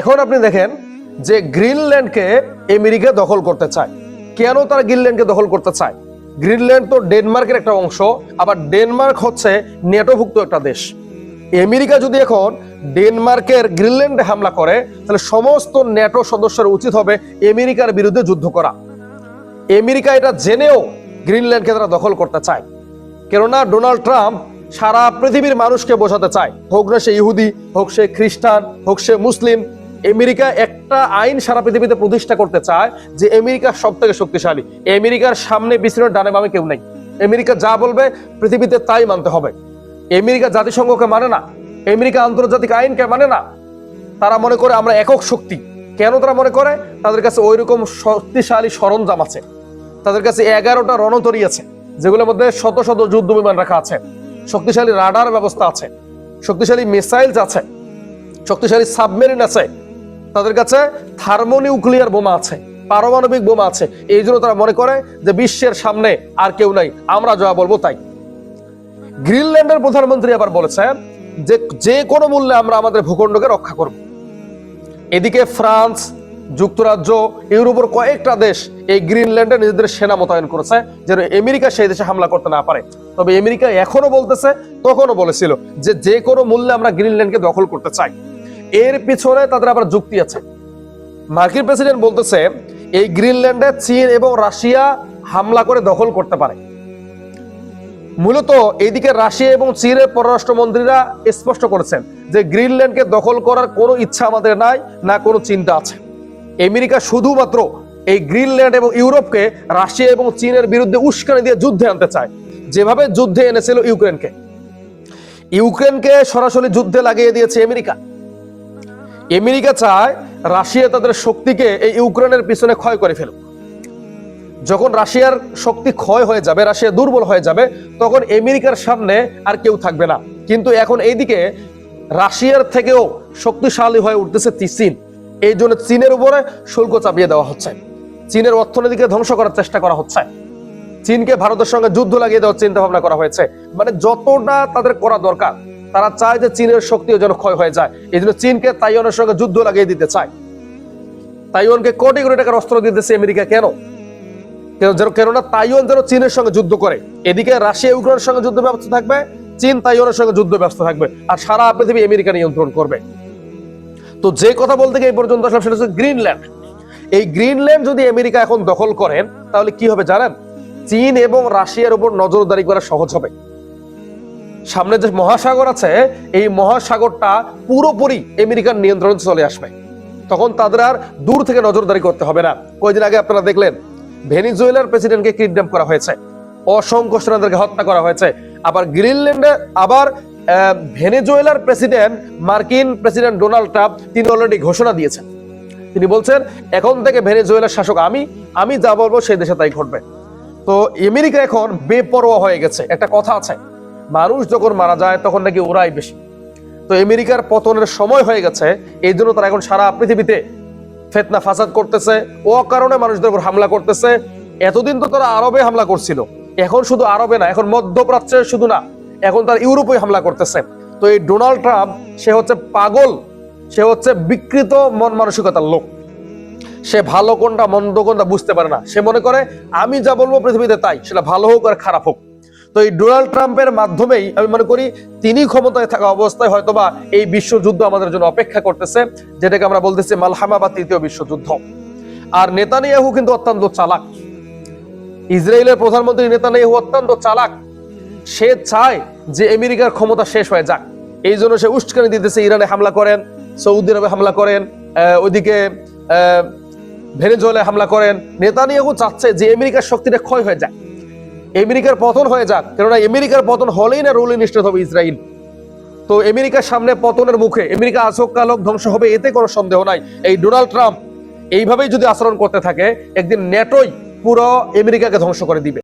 এখন আপনি দেখেন যে গ্রিনল্যান্ডকে আমেরিকা দখল করতে চায়। কেন তারা গ্রিনল্যান্ডকে দখল করতে চায়? গ্রিনল্যান্ড তো ডেনমার্কের একটা অংশ, আবার ডেনমার্ক হচ্ছে নেটোভুক্ত একটা দেশ। আমেরিকা যদি এখন ডেনমার্কের গ্রিনল্যান্ডে হামলা করে, তাহলে সমস্ত নেটো সদস্যের উচিত হবে আমেরিকার বিরুদ্ধে যুদ্ধ করা। আমেরিকা এটা জেনেও গ্রিনল্যান্ডকে তারা দখল করতে চায়। কেননা ডোনাল্ড ট্রাম্প সারা পৃথিবীর মানুষকে বোঝাতে চায়, হোক না সে ইহুদি, হোক সে খ্রিস্টান, হোক সে মুসলিম আমেরিকা একটা আইন সারা পৃথিবীতে প্রতিষ্ঠা করতে চায় যে আমেরিকা সব থেকে শক্তিশালী। আমেরিকার সামনে বিছানোর ডানে বামে কেউ নেই। আমেরিকা যা বলবে পৃথিবীতে তাই মানতে হবে। আমেরিকা জাতিসংঘকে মানে না। আমেরিকা আন্তর্জাতিক আইনকে মানে না। তারা মনে করে আমরা একক শক্তি। কেন তারা মনে করে? তাদের কাছে ওই রকম শক্তিশালী সরঞ্জাম আছে। তাদের কাছে এগারোটা রণতরী আছে, যেগুলোর মধ্যে শত শত যুদ্ধ বিমান রাখা আছে। শক্তিশালী রাডার ব্যবস্থা আছে। শক্তিশালী মিসাইলস আছে। শক্তিশালী সাবমেরিন আছে। তাদের কাছে থার্মোনিউক্লিয়ার বোমা আছে, পারমাণবিক বোমা আছে। এই জন্য তারা মনে করে যে বিশ্বের সামনে আর কেউ নাই, আমরা যা বলব তাই। গ্রিনল্যান্ডের প্রধানমন্ত্রী আবার বলেছেন যে যে কোনো মূল্যে আমরা আমাদের ভূখণ্ডকে রক্ষা করব। এদিকে ফ্রান্স, যুক্তরাজ্য, ইউরোপের কয়েকটা দেশ এই গ্রিনল্যান্ডে নিজেদের সেনা মোতায়েন করেছে, যেন আমেরিকা সেই দেশে হামলা করতে না পারে। তবে আমেরিকা এখনও বলতেছে, তখনও বলেছিল যে যে কোনো মূল্যে আমরা গ্রিনল্যান্ডকে দখল করতে চাই। এর পিছনে তাদের আবার যুক্তি আছে। মার্কিন প্রেসিডেন্ট বলতেছে, এই গ্রিনল্যান্ডে চীন এবং রাশিয়া হামলা করে দখল করতে পারে। মূলত এইদিকে রাশিয়া এবং চীনের পররাষ্ট্রমন্ত্রীরা স্পষ্ট করেছেন যে গ্রিনল্যান্ডকে দখল করার কোনো ইচ্ছা আমাদের নাই, না কোনো চিন্তা আছে। আমেরিকা শুধুমাত্র এই গ্রিনল্যান্ড এবং ইউরোপকে রাশিয়া এবং চীনের বিরুদ্ধে উস্কানি দিয়ে যুদ্ধে আনতে চায়, যেভাবে যুদ্ধে এনেছিল ইউক্রেনকে। ইউক্রেনকে সরাসরি যুদ্ধে লাগিয়ে দিয়েছে আমেরিকা। আমেরিকা চায় রাশিয়া তাদের শক্তিকে এই ইউক্রেনের পিছনে ক্ষয় করে ফেলুক। যখন রাশিয়ার শক্তি ক্ষয় হয়ে যাবে, রাশিয়া দুর্বল হয়ে যাবে, তখন আমেরিকার সামনে আর কেউ থাকবে না। কিন্তু এখন এইদিকে রাশিয়ার থেকেও শক্তিশালী হয়ে উঠতেছে চীন। এই জন্য চীনের উপরে শুল্ক চাপিয়ে দেওয়া হচ্ছে। চীনের অর্থনীতিকে ধ্বংস করার চেষ্টা করা হচ্ছে। চীনকে ভারতের সঙ্গে যুদ্ধ লাগিয়ে দেওয়ার চিন্তা ভাবনা করা হয়েছে। মানে যতটা তাদের করা দরকার তারা চায় যে চীনের শক্তিও যেন ক্ষয় হয়ে যায়। এই জন্য চীনকে তাইওয়ানের সঙ্গে যুদ্ধ লাগিয়ে দিতে চায়। তাইওয়ানকে কোটি কোটি টাকার অস্ত্র দিতেছে আমেরিকা। কেন? কেন- কেননা তাইওয়ান যেন চীনের সঙ্গে যুদ্ধ করে। এদিকে রাশিয়া ইউক্রেনের সঙ্গে যুদ্ধ ব্যবস্থা থাকবে, চীন তাইওয়ানের সঙ্গে যুদ্ধ থাকবে, আর সারা পৃথিবী আমেরিকা নিয়ন্ত্রণ করবে। তো যে কথা বলতে গিয়ে পর্যন্ত আসলাম, সেটা হচ্ছে গ্রিনল্যান্ড। এই গ্রিনল্যান্ড যদি আমেরিকা এখন দখল করেন, তাহলে কি হবে জানেন? চীন এবং রাশিয়ার উপর নজরদারি করা সহজ হবে। সামনে যে মহাসাগর আছে, এই মহাসাগরটা পুরোপুরি আমেরিকার নিয়ন্ত্রণে চলে আসবে। তখন তাদের আর দূর থেকে নজরদারি করতে হবে না। কয়েকদিন আগে আপনারা দেখলেন, ভেনিজুয়েলার প্রেসিডেন্টকে কিডন্যাপ করা হয়েছে। অসংখ্য সেনাদেরকে হত্যা করা হয়েছে। আবার গ্রিনল্যান্ডে আবার ভেনেজুয়েলার প্রেসিডেন্ট মার্কিন প্রেসিডেন্ট ডোনাল্ড ট্রাম্প, তিনি অলরেডি ঘোষণা দিয়েছেন। তিনি বলছেন, এখন থেকে ভেনেজুয়েলার শাসক আমি আমি যা বলব সেই দেশে তাই ঘটবে। তো আমেরিকা এখন বেপরোয়া হয়ে গেছে। একটা কথা আছে মানুষ যখন মারা যায়, তখন নাকি ওরাই বেশি। তো আমেরিকার পতনের সময় হয়ে গেছে, এই জন্য তারা এখন সারা পৃথিবীতে ফেতনা ফাসাদ করতেছে ও কারণে মানুষদের উপর হামলা করতেছে। এতদিন তো তারা আরবে হামলা করছিল, এখন শুধু আরবে না, এখন মধ্যপ্রাচ্যে শুধু না, এখন তার ইউরোপে হামলা করতেছে। তো এই ডোনাল্ড ট্রাম্প, সে হচ্ছে পাগল, সে হচ্ছে বিকৃত মন মানসিকতার লোক। সে ভালো কোনটা, মন্দ কোনটা বুঝতে পারে না। সে মনে করে, আমি যা বলব পৃথিবীতে তাই, সেটা ভালো হোক আর খারাপ হোক। তো এই ডোনাল্ড ট্রাম্পের মাধ্যমেই আমি মনে করি তিনি ক্ষমতায় থাকা অবস্থায় হয়তোবা এই বিশ্বযুদ্ধ আমাদের জন্য অপেক্ষা করতেছে, যেটাকে আমরা বলতেছি মালহামা বা তৃতীয় বিশ্বযুদ্ধ। আর নেতানিয়াহু কিন্তু অত্যন্ত চালাক। ইসরায়েলের প্রধানমন্ত্রী নেতানিয়াহু অত্যন্ত চালাক। সে চায় যে আমেরিকার ক্ষমতা শেষ হয়ে যাক। এই জন্য সে উস্কানি দিতেছে, ইরানে হামলা করেন, সৌদি আরবে হামলা করেন ওইদিকে ভেনেজুয়েলায় হামলা করেন। নেতানিয়াহু চাচ্ছে যে আমেরিকার শক্তিটা ক্ষয় হয়ে যাক। আমেরিকার পতন হয়ে যাক। কেননা আমেরিকার পতন হলেই না রুল নিশ্চিত হবে ইসরায়েল। তো আমেরিকার সামনে পতনের মুখে আমেরিকা আসক কালক ধ্বংস হবে, এতে কোনো সন্দেহ নাই। এই ডোনাল্ড ট্রাম্প এইভাবেই যদি আচরণ করতে থাকে, একদিন নেটোই পুরো আমেরিকাকে ধ্বংস করে দিবে।